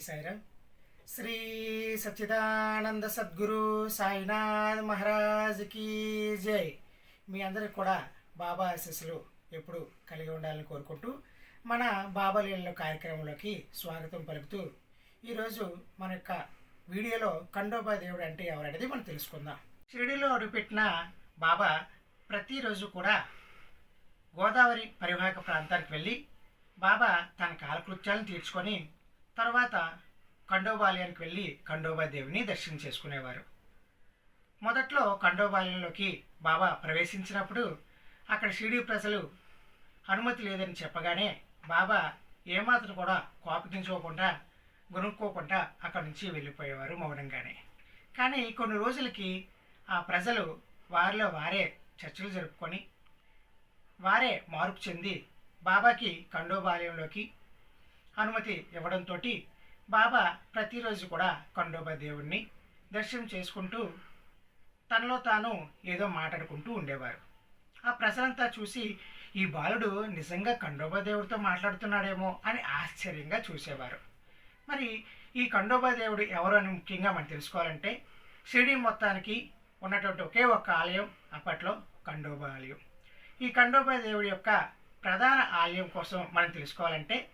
సాయిరామ్ శ్రీ సచ్చిదానంద సద్గురు సాయినాథ్ మహారాజ్ కీ జై. మీ అందరికి కూడా బాబా ఆశీస్సులు ఎప్పుడు కలిగి ఉండాలని కోరుకుంటూ మన బాబా లీలలో కార్యక్రమంలోకి స్వాగతం పలుకుతూ ఈరోజు మన యొక్క వీడియోలో ఖండోబా దేవుడు అంటే ఎవరనేది మనం తెలుసుకుందాం. షిరిడిలో అడుగుపెట్టిన బాబా ప్రతిరోజు కూడా గోదావరి పరివాహక ప్రాంతానికి వెళ్ళి బాబా తన కాలకృత్యాలను తీర్చుకొని తర్వాత ఖండోబాలయానికి వెళ్ళి ఖండోబాదేవిని దర్శనం చేసుకునేవారు. మొదట్లో ఖండోబాలయంలోకి బాబా ప్రవేశించినప్పుడు అక్కడ షిరిడి ప్రజలు అనుమతి లేదని చెప్పగానే బాబా ఏమాత్రం కూడా కోపగించుకోకుండా గునుక్కోకుండా అక్కడి నుంచి వెళ్ళిపోయేవారు మౌనంగానే. కానీ కొన్ని రోజులకి ఆ ప్రజలు వారిలో వారే చర్చలు జరుపుకొని వారే మార్పు చెంది బాబాకి ఖండోబాలయంలోకి అనుమతి ఇవ్వడంతో బాబా ప్రతిరోజు కూడా ఖండోబా దేవుణ్ణి దర్శనం చేసుకుంటూ తనలో తాను ఏదో మాట్లాడుకుంటూ ఉండేవారు. ఆ ప్రజలంతా చూసి ఈ బాలుడు నిజంగా ఖండోబా దేవుడితో మాట్లాడుతున్నాడేమో అని ఆశ్చర్యంగా చూసేవారు. మరి ఈ ఖండోబా దేవుడు ఎవరు అని ముఖ్యంగా మనం తెలుసుకోవాలంటే షిరిడి మొత్తానికి ఉన్నటువంటి ఒకే ఒక్క ఆలయం అప్పట్లో ఖండోబా ఆలయం. ఈ ఖండోబా దేవుడి యొక్క ప్రధాన ఆలయం కోసం మనం తెలుసుకోవాలంటే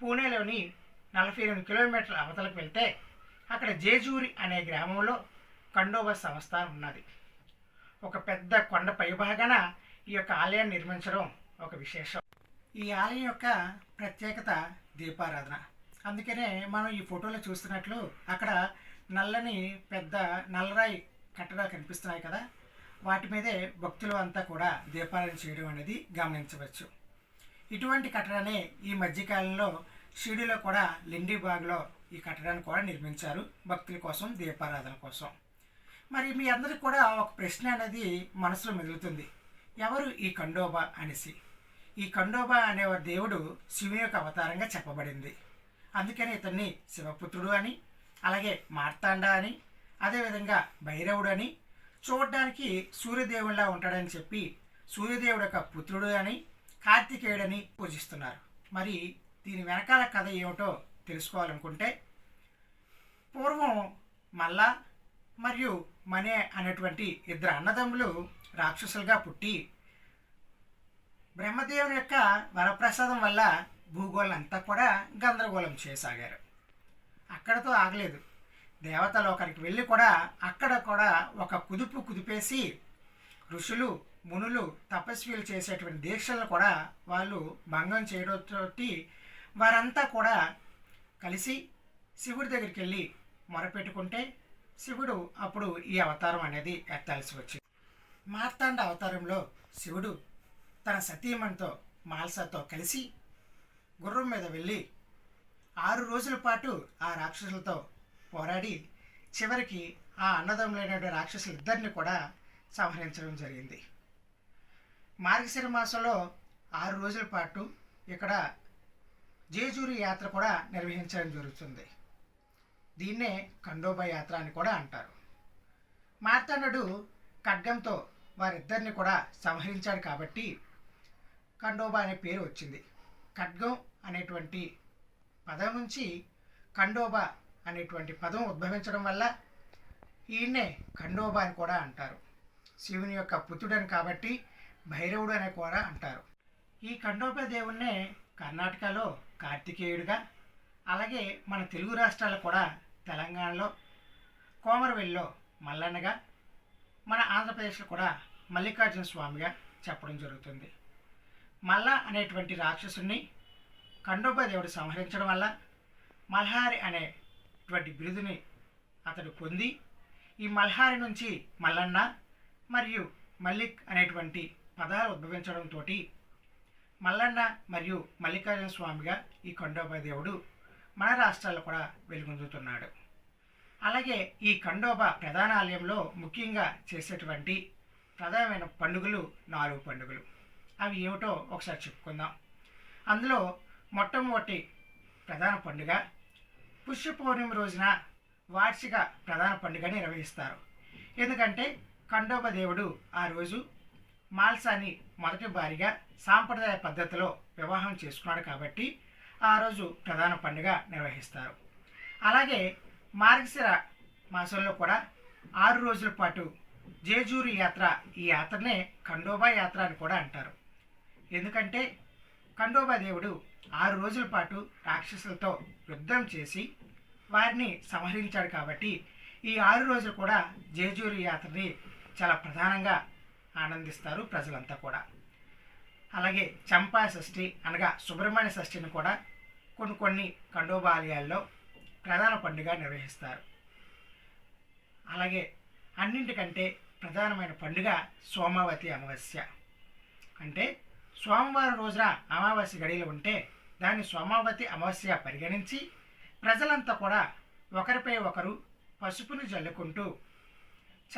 పూణేలోని నలభై ఎనిమిది కిలోమీటర్ల అవతలకు వెళ్తే అక్కడ జేజూరి అనే గ్రామంలో ఖండోబా సంస్థ ఉన్నది. ఒక పెద్ద కొండ పైభాగాన ఈ యొక్క ఆలయాన్ని నిర్మించడం ఒక విశేషం. ఈ ఆలయం యొక్క ప్రత్యేకత దీపారాధన. అందుకనే మనం ఈ ఫోటోలో చూస్తున్నట్లు అక్కడ నల్లని పెద్ద నల్లరాయి కట్టడాలు కనిపిస్తున్నాయి కదా. వాటి మీదే భక్తులు అంతా కూడా దీపారాధన చేయడం అనేది గమనించవచ్చు. ఇటువంటి కట్టడాన్ని ఈ మధ్యకాలంలో షిరిడిలో కూడా లిండీబాగ్లో ఈ కట్టడాన్ని కూడా నిర్మించారు భక్తుల కోసం దీపారాధన కోసం. మరి మీ అందరికి కూడా ఒక ప్రశ్న అనేది మనసులో మెదులుతుంది ఎవరు ఈ కండోబా అనేసి? ఈ కండోబా అనే దేవుడు శివుని యొక్క అవతారంగా చెప్పబడింది. అందుకని ఇతన్ని శివపుత్రుడు అని అలాగే మార్తాండ అని అదేవిధంగా భైరవుడు అని చూడడానికి సూర్యదేవుడిలా ఉంటాడని చెప్పి సూర్యదేవుడు యొక్క పుత్రుడు అని కార్తికేయుడని పూజిస్తున్నారు. మరి దీని వెనకాల కథ ఏమిటో తెలుసుకోవాలనుకుంటే పూర్వం మల్ల మరియు మనే అనేటువంటి ఇద్దరు అన్నదమ్ములు రాక్షసులుగా పుట్టి బ్రహ్మదేవుని యొక్క వరప్రసాదం వల్ల భూగోళం అంతా కూడా గందరగోళం చేయసాగారు. అక్కడతో ఆగలేదు. దేవతలోకానికి వెళ్ళి కూడా అక్కడ కూడా ఒక కుదుపు కుదిపేసి ఋషులు మునులు తపస్వీలు చేసేటువంటి దీక్షలను కూడా వాళ్ళు భంగం చేయడంతో వారంతా కూడా కలిసి శివుడి దగ్గరికి వెళ్ళి మొరపెట్టుకుంటే శివుడు అప్పుడు ఈ అవతారం అనేది ఎత్తాల్సి వచ్చింది. మార్తాండ అవతారంలో శివుడు తన సతీమణితో మాల్సాతో కలిసి గుర్రం మీద వెళ్ళి ఆరు రోజుల పాటు ఆ రాక్షసులతో పోరాడి చివరికి ఆ అన్నదమ్లే రాక్షసులు ఇద్దరిని కూడా సంహరించడం జరిగింది. మార్గశిర మాసంలో ఆరు రోజుల పాటు ఇక్కడ జేజూరి యాత్ర కూడా నిర్వహించడం జరుగుతుంది. దీన్నే ఖండోబా యాత్ర అని కూడా అంటారు. మార్తాండుడు ఖడ్గంతో వారిద్దరిని కూడా సంహరించాడు కాబట్టి ఖండోబా అనే పేరు వచ్చింది. ఖడ్గం అనేటువంటి పదం నుంచి ఖండోబా అనేటువంటి పదం ఉద్భవించడం వల్ల ఈయన్నే ఖండోబా అని కూడా అంటారు. శివుని యొక్క పుత్రుడని కాబట్టి భైరవుడు అని కూడా అంటారు. ఈ కండోప దేవుణ్ణే కర్ణాటకలో కార్తికేయుడిగా అలాగే మన తెలుగు రాష్ట్రాల్లో కూడా తెలంగాణలో కోమరవెల్లిలో మల్లన్నగా మన ఆంధ్రప్రదేశ్లో కూడా మల్లికార్జున స్వామిగా చెప్పడం జరుగుతుంది. మల్ల అనేటువంటి రాక్షసుని ఖండోబా దేవుడు సంహరించడం వల్ల మల్హారి అనేటువంటి బిరుదుని అతడు పొంది ఈ మల్హారి నుంచి మల్లన్న మరియు మల్లిక్ అనేటువంటి పదాలు ఉద్భవించడంతో మల్లన్న మరియు మల్లికార్జున స్వామిగా ఈ ఖండోబా దేవుడు మన రాష్ట్రాల్లో కూడా వెలుగొందుతున్నాడు. అలాగే ఈ ఖండోబా ప్రధాన ఆలయంలో ముఖ్యంగా చేసేటువంటి ప్రధానమైన పండుగలు నాలుగు పండుగలు. అవి ఏమిటో ఒకసారి చెప్పుకుందాం. అందులో మొట్టమొదటి ప్రధాన పండుగ పుష్య పౌర్ణమి రోజున వార్షిక ప్రధాన పండుగ నిర్వహిస్తారు. ఎందుకంటే ఖండోబ దేవుడు ఆ రోజు మాల్సాని మొదటి భారీగా సాంప్రదాయ పద్ధతిలో వివాహం చేసుకున్నాడు కాబట్టి ఆ రోజు ప్రధాన పండుగ నిర్వహిస్తారు. అలాగే మార్గశిర మాసంలో కూడా ఆరు రోజుల పాటు జేజూరి యాత్ర ఈ యాత్రనే ఖండోబా యాత్ర అని కూడా అంటారు. ఎందుకంటే ఖండోబా దేవుడు ఆరు రోజుల పాటు రాక్షసులతో యుద్ధం చేసి వారిని సంహరించాడు కాబట్టి ఈ ఆరు రోజులు కూడా జేజూరి యాత్రని చాలా ప్రధానంగా ఆనందిస్తారు ప్రజలంతా కూడా. అలాగే చంపా షష్ఠి అనగా సుబ్రహ్మణ్య షష్ఠిని కూడా కొన్ని కొన్ని ఖండోబాలయాల్లో ప్రధాన పండుగ నిర్వహిస్తారు. అలాగే అన్నింటికంటే ప్రధానమైన పండుగ సోమావతి అమావాస్య. అంటే సోమవారం రోజున అమావాస్య గడియలు ఉంటే దాన్ని సోమావతి అమావాస్య పరిగణించి ప్రజలంతా కూడా ఒకరిపై ఒకరు పసుపుని జల్లుకుంటూ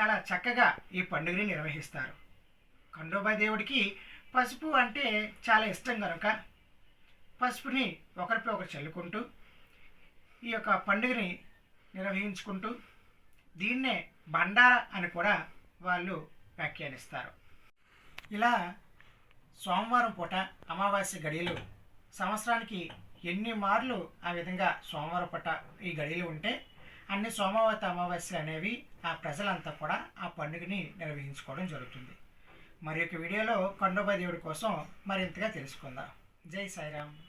చాలా చక్కగా ఈ పండుగని నిర్వహిస్తారు. ఖండోబా దేవుడికి పసుపు అంటే చాలా ఇష్టం కనుక పసుపుని ఒకరిపై ఒకరు చల్లుకుంటూ ఈ యొక్క పండుగని నిర్వహించుకుంటూ దీన్నే బండార అని కూడా వాళ్ళు వ్యాఖ్యానిస్తారు. ఇలా సోమవారం పూట అమావాస్య గడియలు సంవత్సరానికి ఎన్ని మార్లు ఆ విధంగా సోమవారం పూట ఈ గడియలు ఉంటే అన్ని సోమవారి అమావాస్య అనేవి ఆ ప్రజలంతా కూడా ఆ పండుగని నిర్వహించుకోవడం జరుగుతుంది. మరి యొక్క వీడియోలో కొండోబా దేవుడి కోసం మరింతగా తెలుసుకుందాం. జై సాయిరామ్.